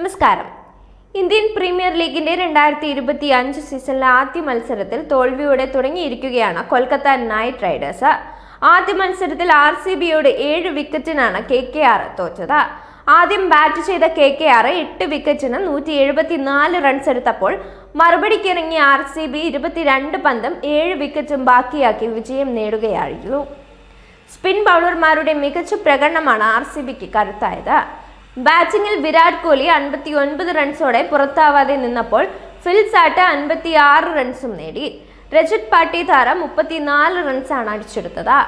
നമസ്കാരം. Indian premier ലീഗിന്റെ രണ്ടായിരത്തി ഇരുപത്തി അഞ്ച് സീസണിലെ ആദ്യ മത്സരത്തിൽ തോൽവിയോടെ തുടങ്ങിയിരിക്കുകയാണ് കൊൽക്കത്ത നൈറ്റ് റൈഡേഴ്സ്. ആദ്യ മത്സരത്തിൽ ആർ സി ബിയോട് ഏഴ് വിക്കറ്റിനാണ് കെ കെ ആർ തോറ്റത്. ആദ്യം ബാറ്റ് ചെയ്ത കെ കെ ആർ എട്ട് വിക്കറ്റിന് നൂറ്റി എഴുപത്തിനാല് റൺസ് എടുത്തപ്പോൾ മറുപടിക്കിറങ്ങിയ ആർ സി ബി ഇരുപത്തിരണ്ട് പന്തും ഏഴ് വിക്കറ്റും ബാക്കിയാക്കി വിജയം നേടുകയായിരുന്നു. സ്പിൻ ബൗളർമാരുടെ മികച്ച പ്രകടനമാണ് ആർ സി ബിക്ക് കരുത്തായത്. ബാറ്റിംഗിൽ വിരാട് കോഹ്ലി അൻപത്തി ഒൻപത് റൺസോടെ പുറത്താവാതെ നിന്നപ്പോൾ ഫിൽ സാട്ട അൻപത്തി ആറ് റൺസും നേടി. രജത് പാട്ടിധാര മുപ്പത്തിനാല് റൺസാണ് അടിച്ചെടുത്തത്.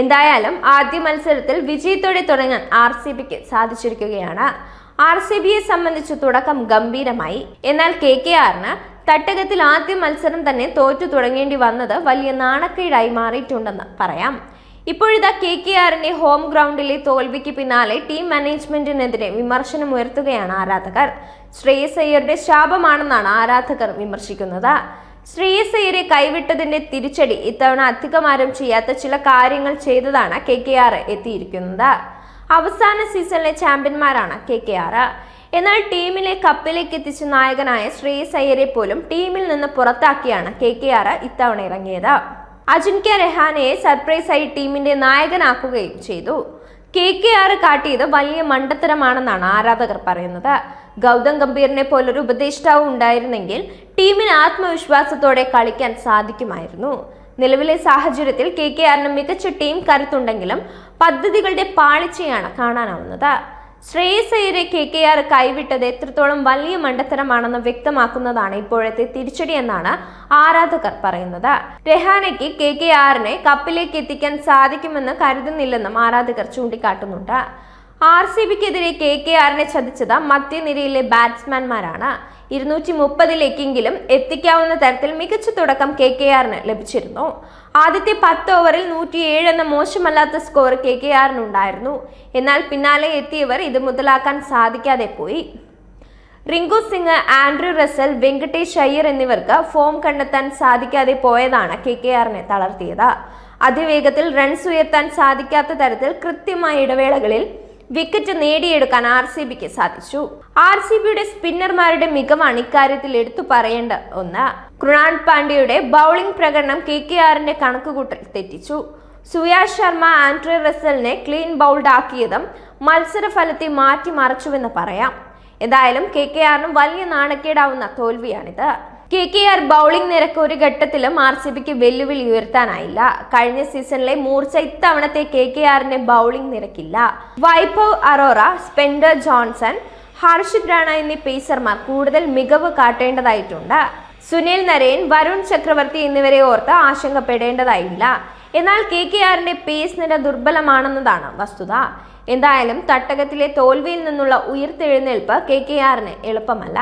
എന്തായാലും ആദ്യ മത്സരത്തിൽ വിജയത്തോടെ തുടങ്ങാൻ ആർ സി ബിക്ക് സാധിച്ചിരിക്കുകയാണ്. ആർ സി ബിയെ സംബന്ധിച്ച് തുടക്കം ഗംഭീരമായി. എന്നാൽ കെ കെ ആറിന് തട്ടകത്തിൽ ആദ്യ മത്സരം തന്നെ തോറ്റു തുടങ്ങേണ്ടി വന്നത് വലിയ നാണക്കേടായി മാറിയിട്ടുണ്ടെന്ന് പറയാം. ഇപ്പോഴിതാ കെ കെ ആറിന്റെ ഹോം ഗ്രൗണ്ടിലെ തോൽവിക്ക് പിന്നാലെ ടീം മാനേജ്മെന്റിനെതിരെ വിമർശനം ഉയർത്തുകയാണ് ആരാധകർ. ശ്രേയസ് അയ്യരുടെ ശാപമാണെന്നാണ് ആരാധകർ വിമർശിക്കുന്നത്. ശ്രേയസ് അയ്യരെ കൈവിട്ടതിന്റെ തിരിച്ചടി ഇത്തവണ അധികമാരും ചെയ്യാത്ത ചില കാര്യങ്ങൾ ചെയ്തതാണ് കെ കെ ആർ എത്തിയിരിക്കുന്നത്. അവസാന സീസണിലെ ചാമ്പ്യന്മാരാണ് കെ കെ ആർ. എന്നാൽ ടീമിലെ കപ്പിലേക്ക് എത്തിച്ച നായകനായ ശ്രേയസ് അയ്യരെ പോലും ടീമിൽ നിന്ന് പുറത്താക്കിയാണ് കെ കെ ആർ ഇത്തവണ ഇറങ്ങിയത്. അജിൻക്യ രഹാനയെ സർപ്രൈസായി ടീമിന്റെ നായകനാക്കുകയും ചെയ്തു. കെ കെ ആർ കാട്ടിയത് വലിയ മണ്ടത്തരമാണെന്നാണ് ആരാധകർ പറയുന്നത്. ഗൗതം ഗംഭീറിനെ പോലൊരു ഉപദേഷ്ടാവ് ഉണ്ടായിരുന്നെങ്കിൽ ടീമിന് ആത്മവിശ്വാസത്തോടെ കളിക്കാൻ സാധിക്കുമായിരുന്നു. നിലവിലെ സാഹചര്യത്തിൽ കെ കെ ആറിന് മികച്ച ടീം കരുത്തുണ്ടെങ്കിലും പദ്ധതികളുടെ പാളിച്ചയാണ് കാണാനാവുന്നത്. ശ്രേയസ് കെ കെ ആർ കൈവിട്ടത് എത്രത്തോളം വലിയ മണ്ടത്തരമാണെന്ന് വ്യക്തമാക്കുന്നതാണ് ഇപ്പോഴത്തെ തിരിച്ചടി എന്നാണ് ആരാധകർ പറയുന്നത്. രഹാനയ്ക്ക് കെ കെ ആറിനെ കപ്പിലേക്ക് എത്തിക്കാൻ സാധിക്കുമെന്ന് കരുതുന്നില്ലെന്നും ആരാധകർ ചൂണ്ടിക്കാട്ടുന്നുണ്ട്. ആർ സി ബിക്കെതിരെ കെ കെ ആറിനെ ചതിച്ചത് മധ്യനിരയിലെ ബാറ്റ്സ്മാൻമാരാണ്. ഇരുന്നൂറ്റി മുപ്പതിലേക്കെങ്കിലും എത്തിക്കാവുന്ന തരത്തിൽ മികച്ച തുടക്കം കെ കെ ആറിന് ലഭിച്ചിരുന്നു. ആദ്യത്തെ പത്ത് ഓവറിൽ നൂറ്റിയേഴ് എന്ന മോശമല്ലാത്ത സ്കോർ കെ കെ ആറിനുണ്ടായിരുന്നു. എന്നാൽ പിന്നാലെ എത്തിയവർ ഇത് മുതലാക്കാൻ സാധിക്കാതെ പോയി. റിങ്കു സിംഗ് ആൻഡ്രൂ റസൽ വെങ്കടേഷ് അയ്യർ എന്നിവർക്ക് ഫോം കണ്ടെത്താൻ സാധിക്കാതെ പോയതാണ് കെ കെ ആറിനെ തളർത്തിയത്. അതിവേഗത്തിൽ റൺസ് ഉയർത്താൻ സാധിക്കാത്ത തരത്തിൽ കൃത്യമായ ഇടവേളകളിൽ വിക്കറ്റ് നേടിയെടുക്കാൻ ആർ സി ബിക്ക് സാധിച്ചു. ആർ സി ബിയുടെ സ്പിന്നർമാരുടെ മികവാണ് ഇക്കാര്യത്തിൽ എടുത്തു പറയേണ്ട ഒന്ന്. കൃണാൽ പാണ്ഡ്യയുടെ ബൗളിംഗ് പ്രകടനം കെ കെ ആറിന്റെ കണക്കുകൂട്ടൽ തെറ്റിച്ചു. സുയാഷ് ശർമ്മ ആൻഡ്രി റസലിനെ ക്ലീൻ ബൗൾഡ് ആക്കിയതും മത്സരഫലത്തെ മാറ്റിമറിച്ചുവെന്ന് പറയാം. എന്തായാലും കെ കെ ആറിനും വലിയ നാണക്കേടാവുന്ന തോൽവിയാണിത്. കെ കെ ആർ ബൗളിംഗ് നിരക്ക് ഒരു ഘട്ടത്തിലും ആർ സി ബിക്ക് വെല്ലുവിളി ഉയർത്താനായില്ല. കഴിഞ്ഞ സീസണിലെ മൂർച്ച ഇത്തവണത്തെ കെ കെ ആറിന്റെ ബൗളിംഗ് നിരക്കില്ല. വൈഭവ് അറോറ സ്പെൻഡർ ജോൺസൺ ഹർഷിത് റാണ എന്നീ പേസർമാർ കൂടുതൽ മികവ് കാട്ടേണ്ടതായിട്ടുണ്ട്. സുനിൽ നരേൻ വരുൺ ചക്രവർത്തി എന്നിവരെ ഓർത്ത് ആശങ്കപ്പെടേണ്ടതായില്ല. എന്നാൽ കെ കെ ആറിന്റെ പേസ് നില ദുർബലമാണെന്നതാണ് വസ്തുത. എന്തായാലും തട്ടകത്തിലെ തോൽവിയിൽ നിന്നുള്ള ഉയർത്തെഴുന്നേൽപ്പ് കെ കെ ആറിന് എളുപ്പമല്ല.